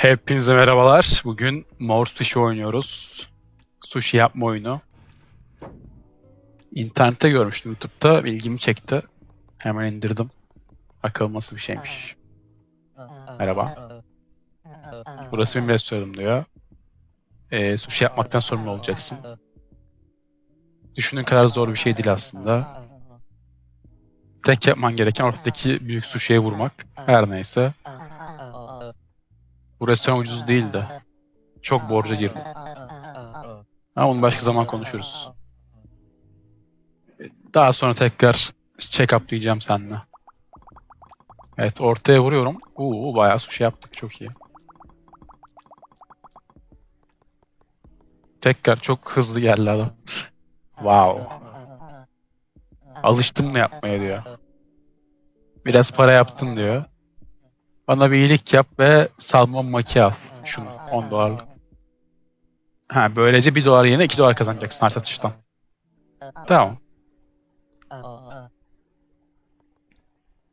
Hepinize merhabalar. Bugün Mor Sushi oynuyoruz. Sushi yapma oyunu. İnternette görmüştüm YouTube'da. ilgimi çekti. Hemen indirdim. Bakalım nasıl bir şeymiş. Merhaba. Burası benim restoranım diyor. Ee, sushi yapmaktan sorumlu olacaksın. Düşündüğün kadar zor bir şey değil aslında. Tek yapman gereken ortadaki büyük sushi'ye vurmak. Her neyse. Bu restoran ucuz değildi. Çok borca girdim. Ama onu başka zaman konuşuruz. Daha sonra tekrar check-up diyeceğim seninle. Evet ortaya vuruyorum. Uuu bayağı sushi yaptık çok iyi. Tekrar çok hızlı geldi adam. Wow. Alıştım mı yapmaya diyor. Biraz para yaptın diyor. Bana bir iyilik yap ve salmon maki al. Şunu 10 dolarlık. Ha böylece 1 dolar yerine 2 dolar kazanacaksın her satıştan. Tamam.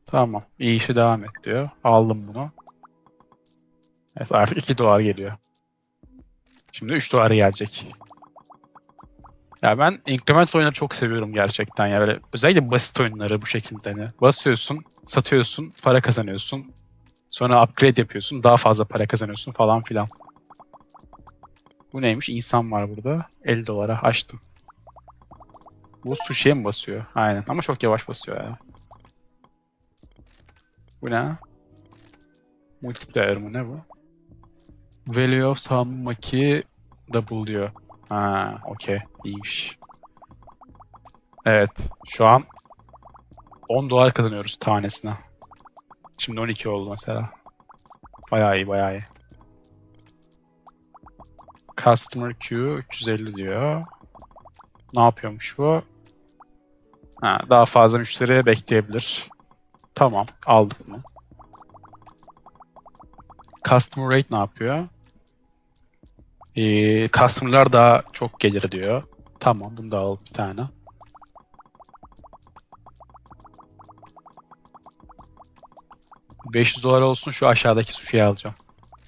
Tamam. İyi işe devam et diyor. Aldım bunu. Evet artık 2 dolar geliyor. Şimdi 3 dolar gelecek. Ya ben increment oyunları çok seviyorum gerçekten ya. Böyle, özellikle basit oyunları bu şekilde. Hani basıyorsun, satıyorsun, para kazanıyorsun. Sonra upgrade yapıyorsun, daha fazla para kazanıyorsun falan filan. Bu neymiş? İnsan var burada. 50 dolara açtım. Bu sushi'ye mi basıyor? Aynen ama çok yavaş basıyor ya. Bu ne? Multiplayer mı ne bu? Value of Salmon Maki double diyor. Ha, okey. İyiymiş. Evet. Şu an 10 dolar kazanıyoruz tanesine. Şimdi 12 oldu mesela. Bayağı iyi, bayağı iyi. Customer queue 350 diyor. Ne yapıyormuş bu? Ha, daha fazla müşteri bekleyebilir. Tamam, aldık mı? Customer rate ne yapıyor? Ee, customer'lar daha çok gelir diyor. Tamam, bunu da al bir tane. ...500 dolar olsun şu aşağıdaki sushi'yi alacağım.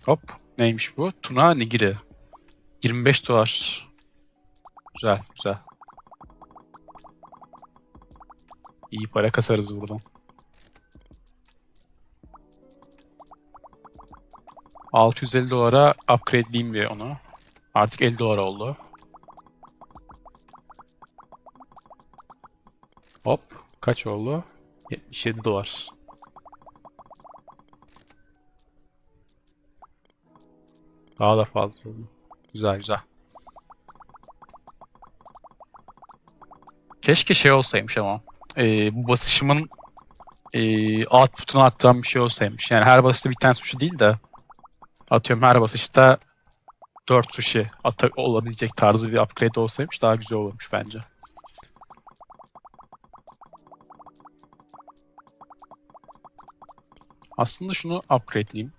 Hop. Neymiş bu? Tuna nigiri. 25 dolar. Güzel, güzel. İyi para kasarız buradan. ...650 dolara upgradeleyeyim bir onu. Artık 50 dolar oldu. Hop. Kaç oldu? 77 dolar. Daha da fazla oldu. Güzel güzel. Keşke şey olsaymış ama. Ee, bu basışımın ee, output'unu arttıran bir şey olsaymış. Yani her basışta bir tane sushi değil de atıyorum her basışta 4 sushi ata olabilecek tarzı bir upgrade olsaymış daha güzel olurmuş bence. Aslında şunu upgradeleyeyim.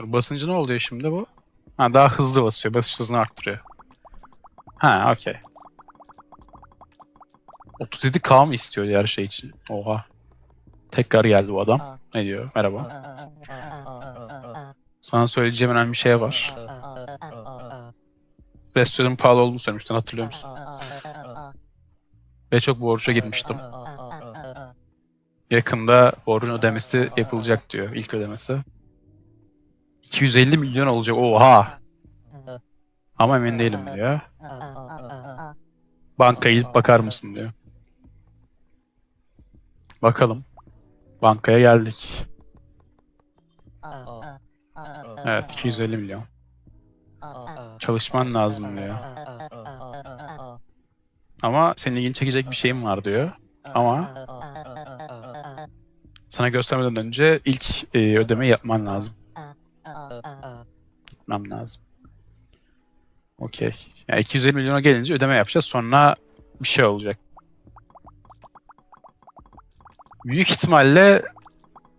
Dur, basıncı ne oluyor şimdi bu? Ha daha hızlı basıyor. Basış hızını arttırıyor. Ha okey. 37k mı istiyor her şey için? Oha. Tekrar geldi bu adam. Ne diyor? Merhaba. Sana söyleyeceğim önemli bir şey var. Restoranın pahalı olduğunu söylemiştin hatırlıyor musun? Ve çok borca girmiştim. Yakında borcun ödemesi yapılacak diyor. ilk ödemesi. 250 milyon olacak. Oha! Ama emin değilim diyor. Bankaya gidip bakar mısın diyor. Bakalım. Bankaya geldik. Evet 250 milyon. Çalışman lazım diyor. Ama senin ilgini çekecek bir şeyim var diyor. Ama sana göstermeden önce ilk e, ödemeyi yapman lazım. Gitmem lazım. Okey. Yani 250 milyona gelince ödeme yapacağız. Sonra bir şey olacak. Büyük ihtimalle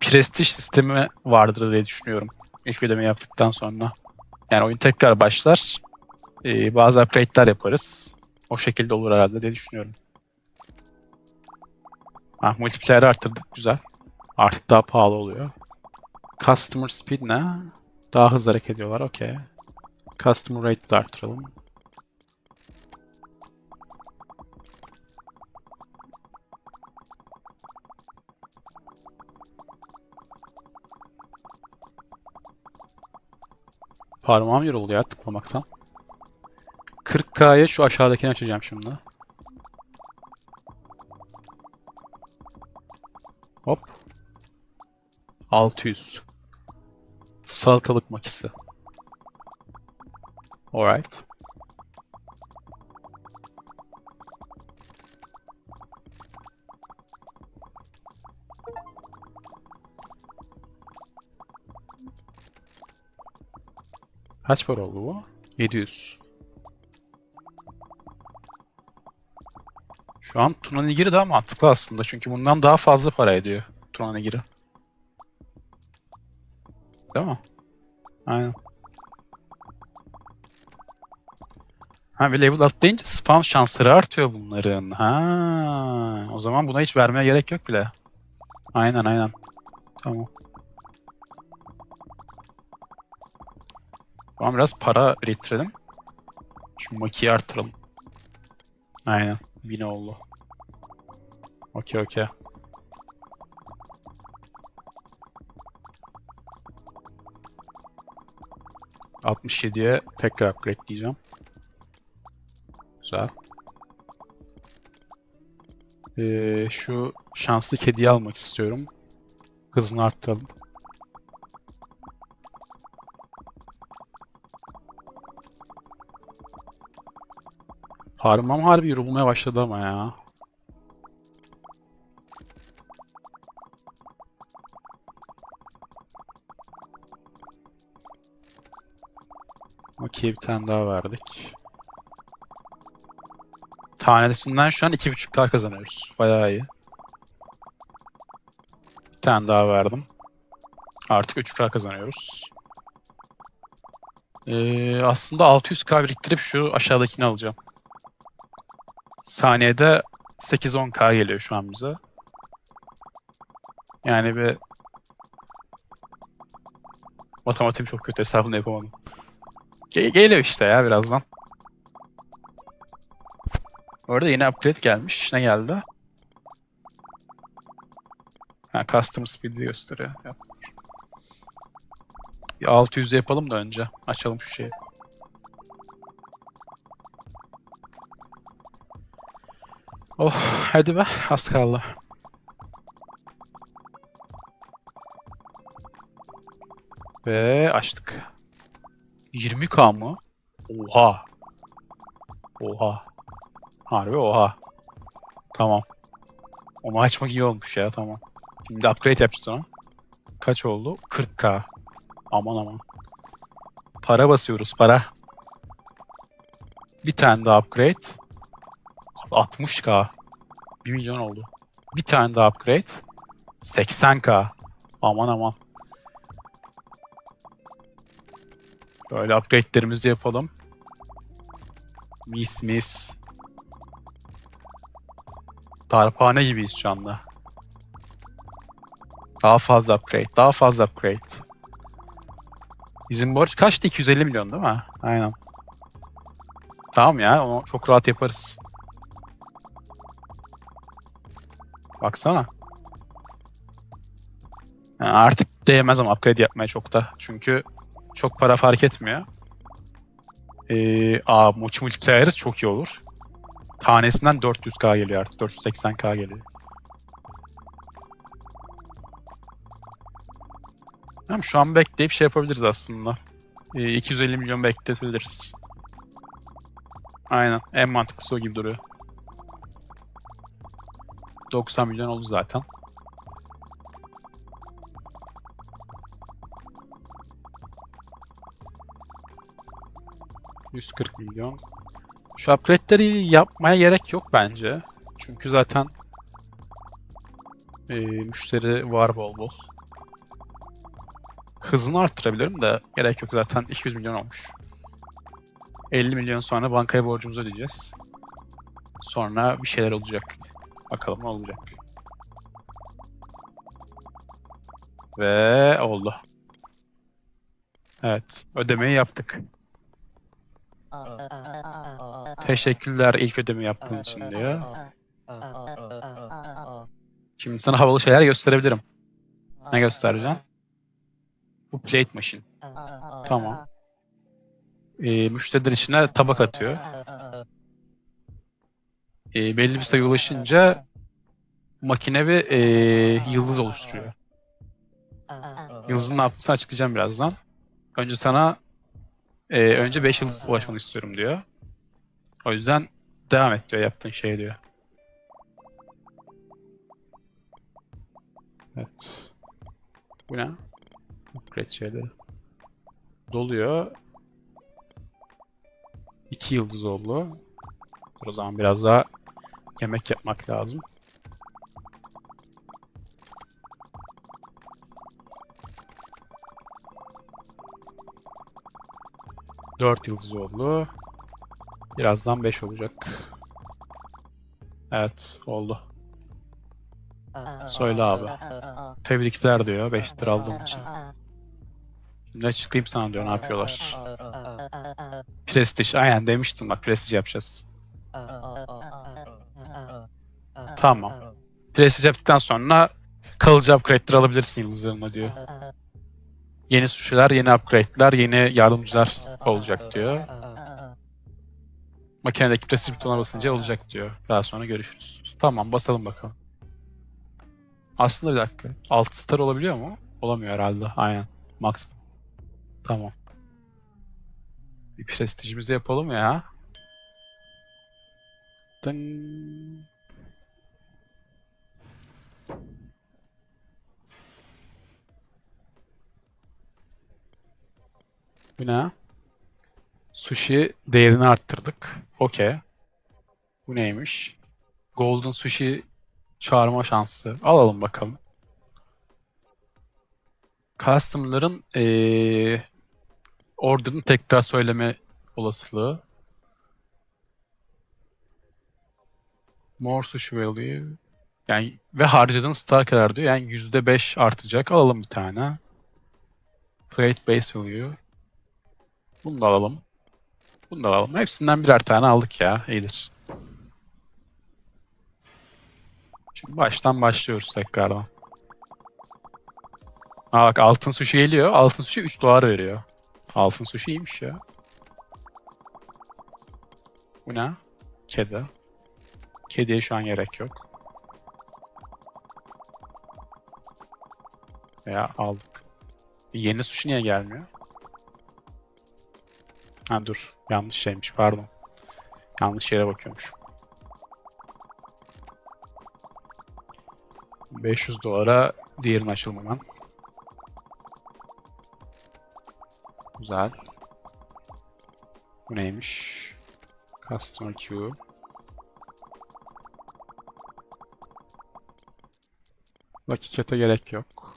prestij sistemi vardır diye düşünüyorum. İlk ödeme yaptıktan sonra. Yani oyun tekrar başlar. Ee, bazı upgrade'ler yaparız. O şekilde olur herhalde diye düşünüyorum. Ha, multiplayer arttırdık. Güzel. Artık daha pahalı oluyor. Customer speed ne? Daha hızlı hareket ediyorlar. Okey. Customer rate de artıralım. Parmağım yoruldu ya tıklamaktan. 40K'ya şu aşağıdakini açacağım şimdi. Hop. 600. Salatalık makisi. Alright. Kaç para oldu bu? 700. Şu an Tuna Nigiri daha mantıklı aslında. Çünkü bundan daha fazla para ediyor Tuna Nigiri. Değil mi? Aynen. Ha bir level atlayınca spam şansları artıyor bunların. Ha, o zaman buna hiç vermeye gerek yok bile. Aynen aynen. Tamam. Tamam biraz para biriktirelim. Şu makiyi artıralım. Aynen. 1000 oldu. Okey okey. ...67'ye tekrar upgrade diyeceğim. Güzel. Ee, şu şanslı kediyi almak istiyorum. Hızını arttıralım. Parmağım harbi yorulmaya başladı ama ya. Okey bir tane daha verdik. Tanesinden şu an 2.5k kazanıyoruz. Bayağı iyi. Bir tane daha verdim. Artık 3k kazanıyoruz. Ee, aslında 600k biriktirip şu aşağıdakini alacağım. Saniyede 8-10k geliyor şu an bize. Yani bir matematiğim çok kötü hesabını yapamadım. Ge- geliyor işte ya birazdan. Orada yeni upgrade gelmiş. Ne geldi? Ha, customer speed'i gösteriyor. Yap. Bir 600 yapalım da önce. Açalım şu şeyi. Oh, hadi be. Az kaldı. Ve açtık. 20k mı? Oha. Oha. Harbi oha. Tamam. Onu açmak iyi olmuş ya tamam. Şimdi upgrade yapacağız ona. Kaç oldu? 40k. Aman aman. Para basıyoruz para. Bir tane daha upgrade. 60k. 1 milyon oldu. Bir tane daha upgrade. 80k. Aman aman. Böyle upgrade'lerimizi yapalım. Mis mis. Darphane gibiyiz şu anda. Daha fazla upgrade, daha fazla upgrade. Bizim borç kaçtı? 250 milyon değil mi? Aynen. Tamam ya, onu çok rahat yaparız. Baksana. Ha, artık değmez ama upgrade yapmaya çok da. Çünkü çok para fark etmiyor. Ee, aa, maç multiplayer'ı çok iyi olur. Tanesinden 400k geliyor artık. 480k geliyor. Tamam şu an bekleyip şey yapabiliriz aslında. Ee, 250 milyon bekletebiliriz. Aynen. En mantıklısı o gibi duruyor. 90 milyon oldu zaten. ...140 milyon. Şu upgrade'leri yapmaya gerek yok bence. Çünkü zaten... e, müşteri var bol bol. Hızını arttırabilirim de gerek yok zaten 200 milyon olmuş. 50 milyon sonra bankaya borcumuzu ödeyeceğiz. Sonra bir şeyler olacak. Bakalım ne olacak. Ve oldu. Evet. Ödemeyi yaptık. Teşekkürler ilk ödeme yaptığın için diyor. Şimdi sana havalı şeyler gösterebilirim. Ne göstereceğim? Bu plate machine. Tamam. Ee, müşterilerin içine tabak atıyor. Ee, belli bir sayı ulaşınca makine bir ee, yıldız oluşturuyor. Yıldızın ne yaptığını açıklayacağım birazdan. Önce sana ee, önce 5 yıldız ulaşmanı istiyorum diyor. O yüzden devam et diyor yaptığın şey diyor. Evet. Bu ne? Upgrade şeyleri. Doluyor. 2 yıldız oldu. O zaman biraz daha yemek yapmak lazım. Dört yıldız oldu. Birazdan 5 olacak. Evet oldu. Söyle abi. Tebrikler diyor 5 lira aldığım için. Şimdi açıklayayım sana diyor ne yapıyorlar. Prestige aynen demiştim bak Prestige yapacağız. Tamam. Prestige yaptıktan sonra kalıcı upgrade'ler alabilirsin yıldızlarına diyor. Yeni suçlular, yeni upgrade'ler, yeni yardımcılar olacak diyor. Makinedeki Prestige butonuna basınca olacak diyor. Daha sonra görüşürüz. Tamam basalım bakalım. Aslında bir dakika. 6 star olabiliyor mu? Olamıyor herhalde. Aynen. Max. Tamam. Bir prestijimizi yapalım ya. Dın. Bu ne? Sushi değerini arttırdık. Okey. Bu neymiş? Golden Sushi çağırma şansı. Alalım bakalım. Customer'ların eee order'ını tekrar söyleme olasılığı. More sushi value. Yani ve harcadığın star kadar diyor. Yani %5 artacak. Alalım bir tane. Plate base value. Bunu da alalım. Bunu da alalım. Hepsinden birer tane aldık ya. İyidir. Şimdi baştan başlıyoruz tekrardan. Aa bak altın sushi geliyor. Altın sushi 3 dolar veriyor. Altın sushi iyiymiş ya. Bu ne? Kedi. Kediye şu an gerek yok. Veya aldık. Yeni sushi niye gelmiyor? Ha dur. Yanlış şeymiş pardon. Yanlış yere bakıyormuş. 500 dolara diğerini açalım. Güzel. Bu neymiş? Customer queue. Cat'e gerek yok.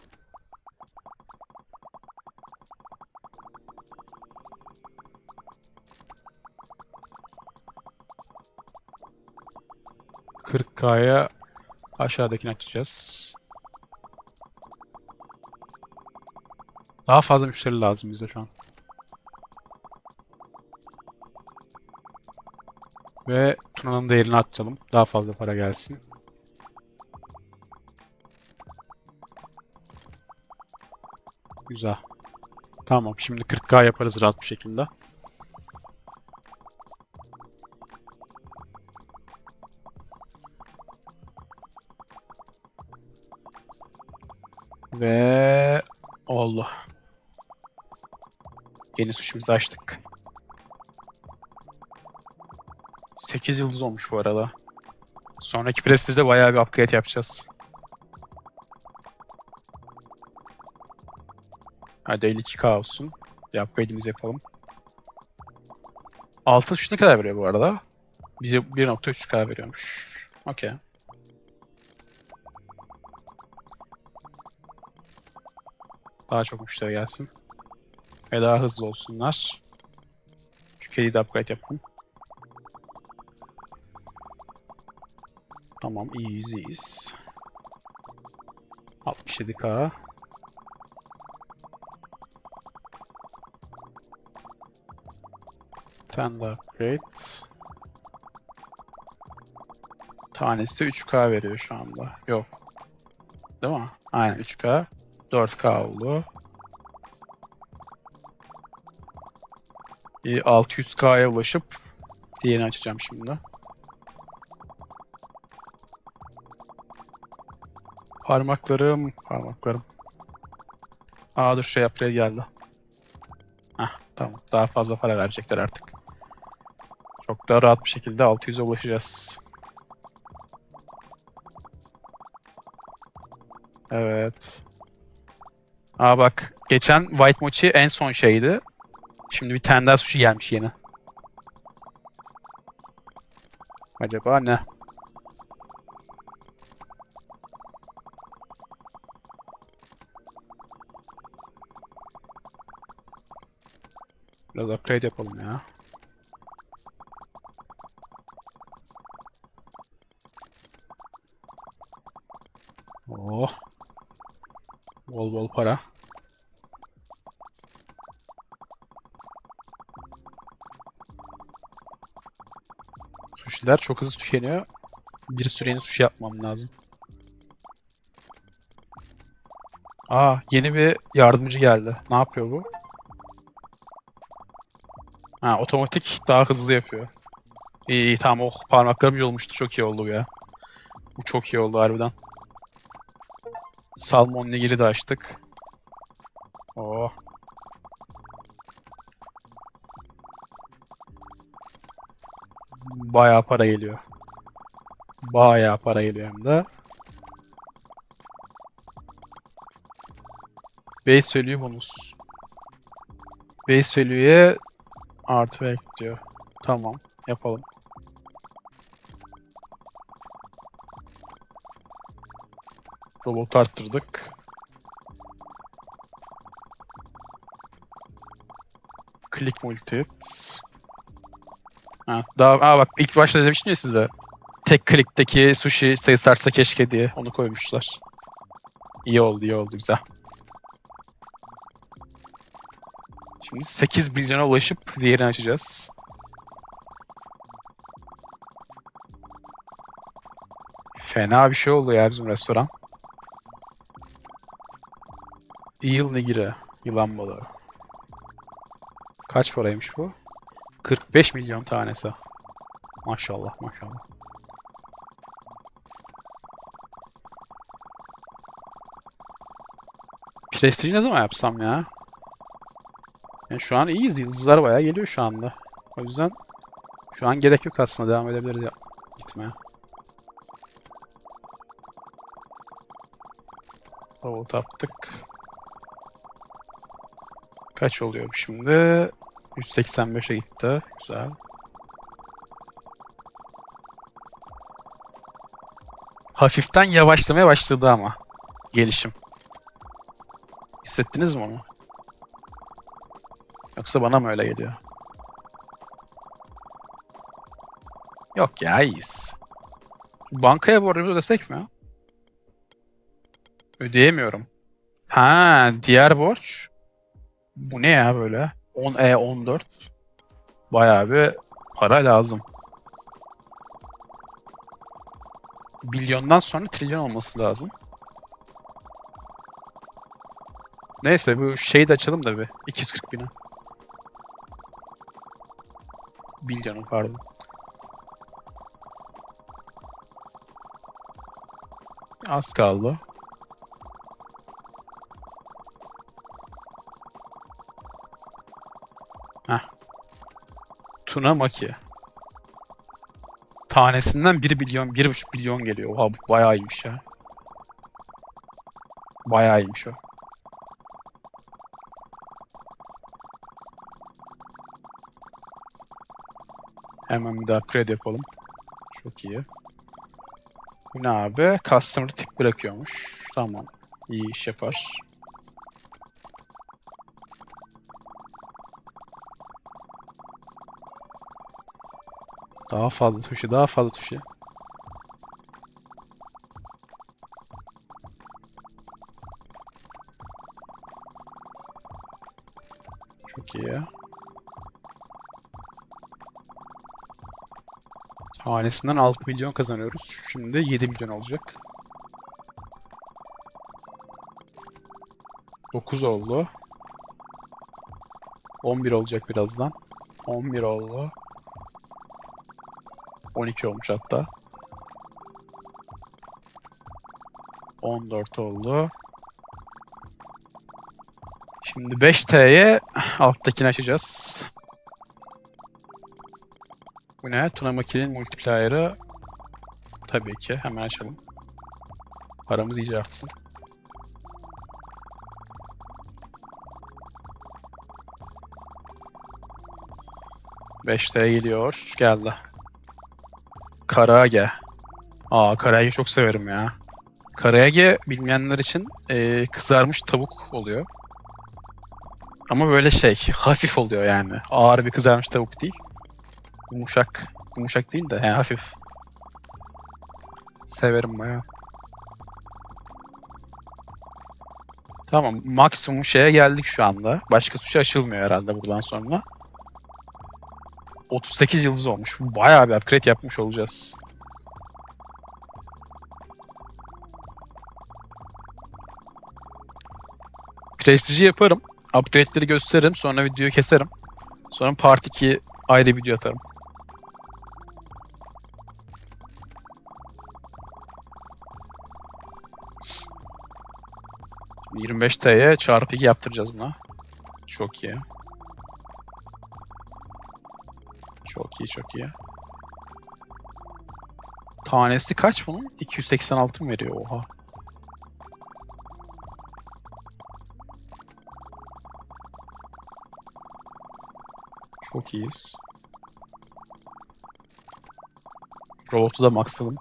K'ya aşağıdakini açacağız. Daha fazla müşteri lazım bize şu an. Ve Tuna'nın değerini arttıralım. Daha fazla para gelsin. Güzel. Tamam şimdi 40k yaparız rahat bir şekilde. Ve oldu. Yeni suçumuzu açtık. 8 yıldız olmuş bu arada. Sonraki Prestige'de bayağı bir upgrade yapacağız. Hadi 52k olsun. Bir upgrade'imizi yapalım. Altın şu ne kadar veriyor bu arada? 1.3k veriyormuş. Okey. Daha çok müşteri gelsin. Ve daha hızlı olsunlar. Şu kediyi de upgrade yapalım. Tamam iyiyiz iyiyiz. 67k. Stand upgrade. Tanesi 3K veriyor şu anda. Yok. Değil mi? Aynen 3K. 4K oldu. Bir 600K'ya ulaşıp diğerini açacağım şimdi. Parmaklarım, parmaklarım. Aa dur şey upgrade geldi. Heh, tamam. Daha fazla para verecekler artık. Çok daha rahat bir şekilde 600'e ulaşacağız. Evet. Aa bak. Geçen White Mochi en son şeydi. Şimdi bir tane daha sushi gelmiş yeni. Acaba ne? Biraz upgrade yapalım ya. Bol bol para. Sushi'ler çok hızlı tükeniyor. Bir süreliğine sushi yapmam lazım. Aa, yeni bir yardımcı geldi. Ne yapıyor bu? Ha, otomatik daha hızlı yapıyor. İyi, iyi tamam oh parmaklarım yolmuştu. Çok iyi oldu ya. Bu çok iyi oldu harbiden. Salmon nigiri de açtık. Oh. Bayağı para geliyor. Bayağı para geliyor hem de. Base value bonus. Base value'ye artı ver diyor. Tamam. Yapalım. Robot arttırdık. Click multi. Ha, daha aa bak ilk başta demiştim ya size. Tek klikteki sushi sayısı artsa keşke diye onu koymuşlar. İyi oldu, iyi oldu, güzel. Şimdi 8 milyona ulaşıp diğerini açacağız. Fena bir şey oldu ya bizim restoran. Eel nigiri. Yılan balığı. Kaç paraymış bu? 45 milyon tanesi. Maşallah maşallah. Prestij ne zaman yapsam ya? Yani şu an iyiyiz. Yıldızlar bayağı geliyor şu anda. O yüzden şu an gerek yok aslında. Devam edebiliriz ya gitmeye. Davul attık. Kaç oluyor şimdi? 185'e gitti. Güzel. Hafiften yavaşlamaya başladı ama. Gelişim. Hissettiniz mi onu? Yoksa bana mı öyle geliyor? Yok ya iyiyiz. Bankaya borcumu ödesek mi? Ödeyemiyorum. Ha, diğer borç. Bu ne ya böyle? 10E 14. Bayağı bir para lazım. Bilyondan sonra trilyon olması lazım. Neyse bu şeyi de açalım da bir. 240 bini. Bilyonu pardon. Az kaldı. Tuna Maki. Tanesinden 1 milyon, 1,5 milyon geliyor. Oha bu bayağı iyiymiş ya. Bayağı iyiymiş o. Hemen bir daha upgrade yapalım. Çok iyi. Bu ne abi? Customer tip bırakıyormuş. Tamam. İyi iş yapar. Daha fazla tuşu, daha fazla tuşu. Çok iyi ya. Hanesinden 6 milyon kazanıyoruz. Şimdi 7 milyon olacak. 9 oldu. 11 olacak birazdan. 11 oldu. 12 olmuş hatta. 14 oldu. Şimdi 5T'ye alttakini açacağız. Bu ne? Tuna Maki'nin multiplayer'ı. Tabii ki. Hemen açalım. Paramız iyice artsın. Beşte geliyor. Geldi. Karage. Aa Karage çok severim ya. Karage bilmeyenler için eee, kızarmış tavuk oluyor. Ama böyle şey hafif oluyor yani. Ağır bir kızarmış tavuk değil. Yumuşak. Yumuşak değil de yani hafif. Severim baya. Tamam maksimum şeye geldik şu anda. Başka sushi açılmıyor herhalde buradan sonra. 38 yıldız olmuş. Bayağı bir upgrade yapmış olacağız. Prestiji yaparım. Upgrade'leri gösteririm. Sonra videoyu keserim. Sonra part 2 ayrı video atarım. Şimdi 25T'ye çarpı 2 yaptıracağız buna. Çok iyi. Çok iyi, çok iyi. Tanesi kaç bunun? 286 mı veriyor? Oha. Çok iyiyiz. Robotu da maxladım.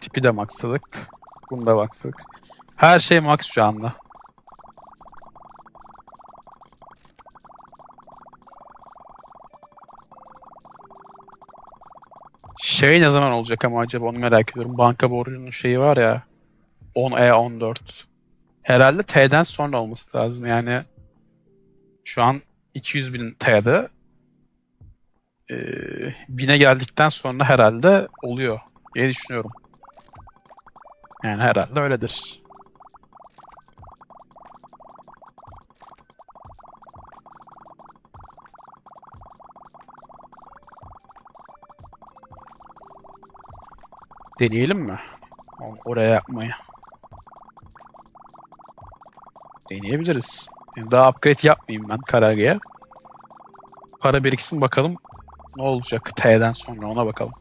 Tipi de maxladık. Bunu da maxladık. Her şey max şu anda. Şey ne zaman olacak ama acaba onu merak ediyorum. Banka borcunun şeyi var ya. 10E 14. Herhalde T'den sonra olması lazım. Yani şu an 200 bin T'de. Ee, bine geldikten sonra herhalde oluyor diye düşünüyorum. Yani herhalde öyledir. Deneyelim mi? Oraya yapmayı. Deneyebiliriz. Yani daha upgrade yapmayayım ben Karaga'ya. Para biriksin bakalım ne olacak T'den sonra ona bakalım.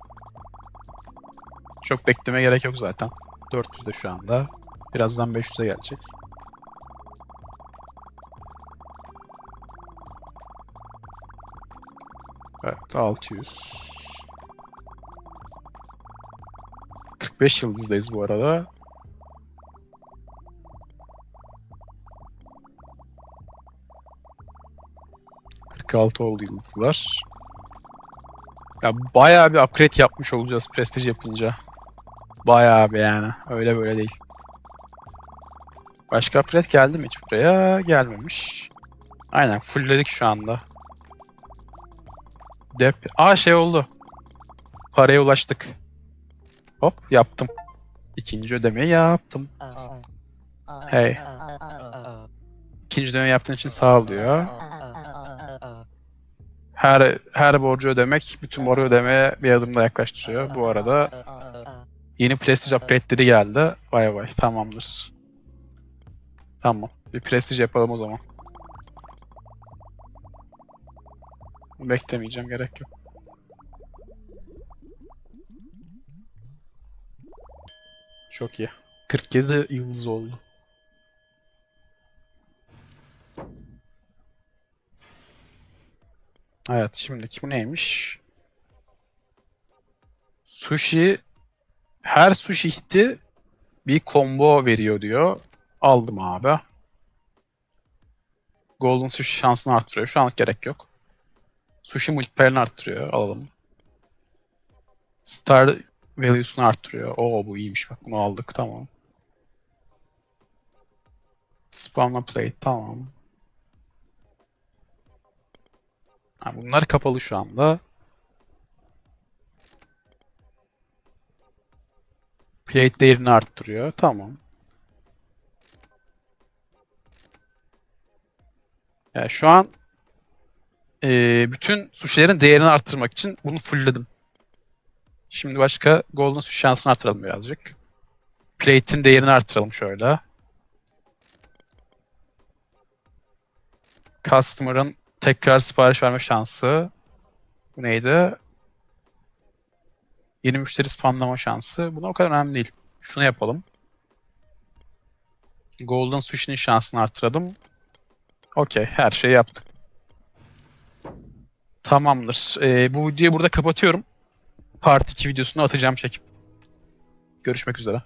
Çok bekleme gerek yok zaten. 400'de şu anda. Birazdan 500'e gelecek. Evet 600. 45 yıldızdayız bu arada. ...46 oldu yıldızlar. Ya bayağı bir upgrade yapmış olacağız Prestige yapınca. Bayağı bir yani. Öyle böyle değil. Başka upgrade geldi mi hiç buraya? Gelmemiş. Aynen fullledik şu anda. Dep. Aa şey oldu. Paraya ulaştık. Hop yaptım. İkinci ödemeyi yaptım. Hey. İkinci ödeme yaptığın için sağ ol diyor. Her her borcu ödemek bütün borcu ödemeye bir adımda yaklaştırıyor. Bu arada yeni Prestige upgrade'leri geldi. Vay vay tamamdır. Tamam. Bir Prestige yapalım o zaman. Beklemeyeceğim gerek yok. Çok iyi. 47 yıldız oldu. Evet şimdiki bu neymiş? Sushi her sushi hiti bir combo veriyor diyor. Aldım abi. Golden Sushi şansını arttırıyor. Şu an gerek yok. Sushi multiplayer'ını arttırıyor. Alalım. Star value'sunu arttırıyor. Oo bu iyiymiş bak bunu aldık tamam. Spawnla plate tamam. Ha, bunlar kapalı şu anda. Plate değerini arttırıyor. Tamam. Yani şu an e, bütün suşilerin değerini arttırmak için bunu fullledim. Şimdi başka golden sushi şansını arttıralım birazcık. Plate'in değerini arttıralım şöyle. Customer'ın tekrar sipariş verme şansı. Bu neydi? Yeni müşteri spamlama şansı. Buna o kadar önemli değil. Şunu yapalım. Golden Sushi'nin şansını artıralım. Okey. Her şeyi yaptık. Tamamdır. Ee, bu videoyu burada kapatıyorum. Part 2 videosunu atacağım çekip. Görüşmek üzere.